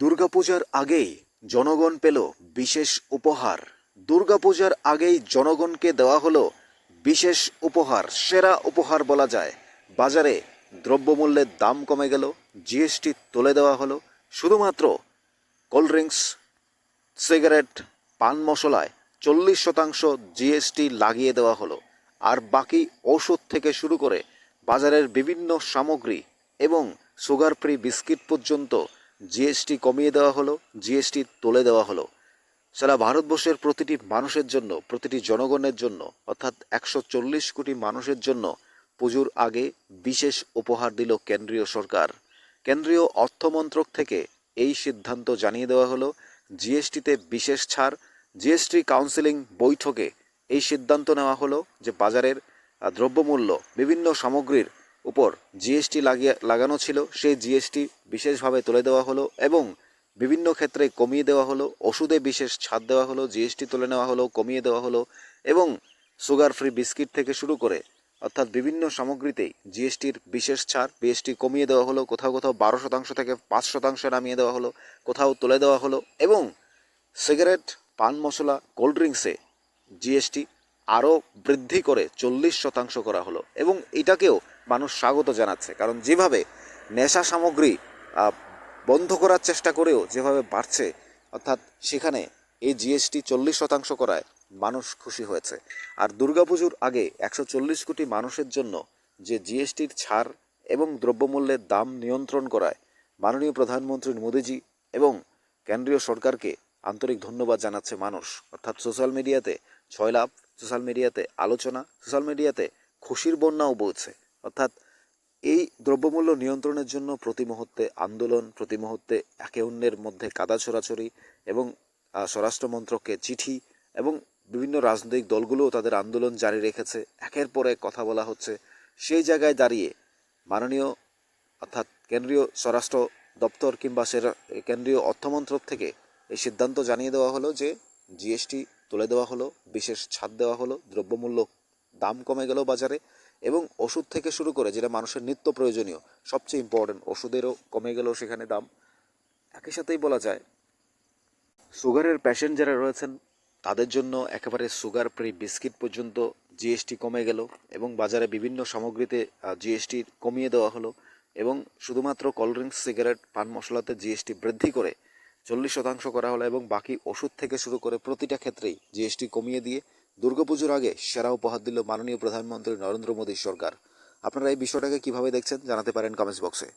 দুর্গাপূজার আগেই জনগণ পেল বিশেষ উপহার। দুর্গাপূজার আগেই জনগণকে দেওয়া হলো বিশেষ উপহার, সেরা উপহার বলা যায়। বাজারে দ্রব্যমূল্যের দাম কমে গেল, জিএসটি তুলে দেওয়া হলো। শুধুমাত্র কোল্ড ড্রিঙ্কস সিগারেট, পান মশলায় চল্লিশ শতাংশ জিএসটি লাগিয়ে দেওয়া হলো। আর বাকি ওষুধ থেকে শুরু করে বাজারের বিভিন্ন সামগ্রী এবং সুগার ফ্রি বিস্কিট পর্যন্ত জিএসটি কমিয়ে দেওয়া হলো জিএসটি তুলে দেওয়া হলো। সারা ভারতবর্ষের প্রতিটি মানুষের জন্য, প্রতিটি জনগণের জন্য, অর্থাৎ একশো চল্লিশ কোটি মানুষের জন্য পুজোর আগে বিশেষ উপহার দিল কেন্দ্রীয় সরকার। কেন্দ্রীয় অর্থমন্ত্রক থেকে এই সিদ্ধান্ত জানিয়ে দেওয়া হলো জিএসটিতে বিশেষ ছাড় জিএসটি কাউন্সিলিং বৈঠকে এই সিদ্ধান্ত নেওয়া হলো যে বাজারের দ্রব্যমূল্য, বিভিন্ন সামগ্রীর উপর জিএসটি লাগিয়ে, লাগানো ছিল, সেই জিএসটি বিশেষভাবে তুলে দেওয়া হলো এবং বিভিন্ন ক্ষেত্রে কমিয়ে দেওয়া হলো, ওষুধে বিশেষ ছাড় দেওয়া হলো জিএসটি তুলে নেওয়া হলো, কমিয়ে দেওয়া হলো এবং সুগার ফ্রি বিস্কিট থেকে শুরু করে, অর্থাৎ বিভিন্ন সামগ্রীতেই জিএসটির বিশেষ ছাড় বিএসটি কমিয়ে দেওয়া হলো, কোথাও কোথাও বারো শতাংশ থেকে পাঁচ শতাংশে নামিয়ে দেওয়া হলো, কোথাও তুলে দেওয়া হলো এবং সিগারেট, পান মশলা, কোল্ড ড্রিঙ্কসে জিএসটি আরও বৃদ্ধি করে চল্লিশ শতাংশ করা হলো এবং এটাকেও মানুষ স্বাগত জানাচ্ছে। কারণ যেভাবে নেশা সামগ্রী বন্ধ করার চেষ্টা করেও যেভাবে বাড়ছে, অর্থাৎ সেখানে এই জিএসটি চল্লিশ শতাংশ করায় মানুষ খুশি হয়েছে। আর দুর্গাপুজোর আগে একশো চল্লিশ কোটি মানুষের জন্য যে জিএসটির ছাড় এবং দ্রব্যমূল্যের দাম নিয়ন্ত্রণ করায় মাননীয় প্রধানমন্ত্রী মোদীজি এবং কেন্দ্রীয় সরকারকে আন্তরিক ধন্যবাদ জানাচ্ছে মানুষ। অর্থাৎ সোশ্যাল মিডিয়াতে ছয় লাভ, সোশ্যাল মিডিয়াতে আলোচনা, সোশ্যাল মিডিয়াতে খুশির বন্যাও বলছে অর্থাৎ এই দ্রব্যমূল্য নিয়ন্ত্রণের জন্য প্রতি মুহূর্তে আন্দোলন প্রতি মুহূর্তে একে অন্যের মধ্যে কাদা ছড়াছড়ি এবং আহ, স্বরাষ্ট্র মন্ত্রককে চিঠি এবং বিভিন্ন রাজনৈতিক দলগুলোও তাদের আন্দোলন জারি রেখেছে। একের পর এক কথা বলা হচ্ছে সেই জায়গায় দাঁড়িয়ে মাননীয় অর্থাৎ কেন্দ্রীয় স্বরাষ্ট্র দপ্তর কিংবা সেরা কেন্দ্রীয় অর্থমন্ত্রক থেকে এই সিদ্ধান্ত জানিয়ে দেওয়া হলো যে জিএসটি তুলে দেওয়া হলো বিশেষ ছাড় দেওয়া হলো দ্রব্যমূল্য দাম কমে গেল বাজারে। এবং ওষুধ থেকে শুরু করে যেটা মানুষের নিত্য প্রয়োজনীয়, সবচেয়ে ইম্পর্টেন্ট ওষুধেরও কমে গেল সেখানে দাম। একই সাথেই বলা যায়, সুগারের প্যাশেন্ট যারা রয়েছেন, তাদের জন্য একেবারে সুগার ফ্রি বিস্কিট পর্যন্ত জিএসটি কমে গেল এবং বাজারে বিভিন্ন সামগ্রীতে জিএসটি কমিয়ে দেওয়া হলো এবং শুধুমাত্র কোল্ড ড্রিঙ্কস সিগারেট পান মশলাতে জিএসটি বৃদ্ধি করে চল্লিশ শতাংশ করা হলো এবং বাকি ওষুধ থেকে শুরু করে প্রতিটা ক্ষেত্রেই জিএসটি কমিয়ে দিয়ে দুর্গাপুজোর আগে সেরা উপহার দিল মাননীয় প্রধানমন্ত্রী নরেন্দ্র মোদী সরকার। আপনারা এই বিষয়টাকে কীভাবে দেখছেন জানাতে পারেন কমেন্টস বক্সে